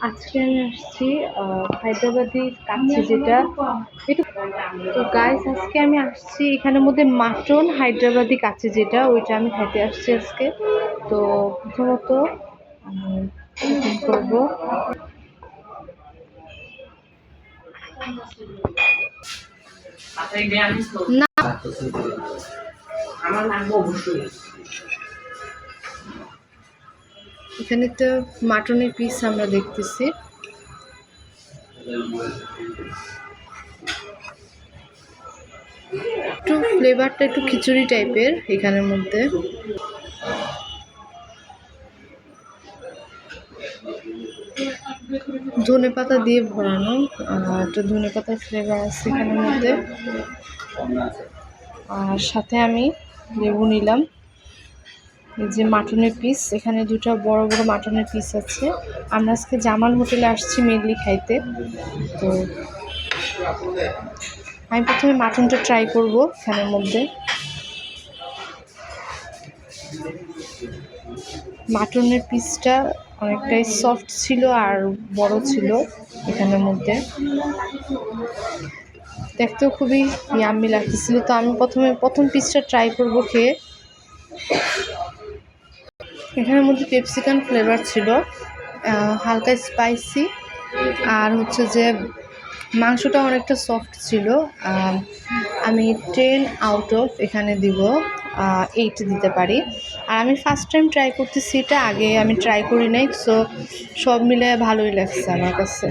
আজকে আমি আসছি আহ, হায়দ্রাবাদি কাচ্চি যেটা। একটু তো গাইস আজকে আমি আসছি এখানের মধ্যে মাটন হায়দ্রাবাদি কাচ্চি যেটা ওইটা আমি খাইতে আসছি আজকে। তো প্রথমত করব। না। আমার লাগবে অবশ্যই এখানে তো মাটনের পিস আমরা দেখতেছি। একটু ফ্লেভারটা একটু খিচুড়ি টাইপের এখানের মধ্যে। ধনে পাতা দিয়ে ভরানো, আর একটা ধনে পাতার ফ্লেভার আছে এখানের মধ্যে। আর সাথে আমি লেবু নিলাম। যে মাটনের পিস এখানে দুটো বড় বড় মাটনের পিস আছে। আমরা আজকে জামাল হোটেলে আসছি মেনলি খাইতে। তো আমি প্রথমে মাটনটা ট্রাই করব এখানের মধ্যে। মাটনের পিসটা অনেকটাই সফট ছিল আর বড় ছিল এখানের মধ্যে। দেখতেও খুবই ইয়াম্মি লাগতেছিল। তো আমি প্রথমে, প্রথম পিসটা ট্রাই করব খেয়ে। এখানের মধ্যে পেপসিকান ফ্লেভার ছিল হালকা স্পাইসি আর হচ্ছে যে মাংসটা অনেকটা সফট ছিল। আমি টেন আউট অফ এখানে দিব এইট দিতে পারি। আর আমি ফার্স্ট টাইম ট্রাই করতেছি, এটা আগে আমি ট্রাই করি নাই সো সব মিলে ভালোই লাগছে আমার কাছে।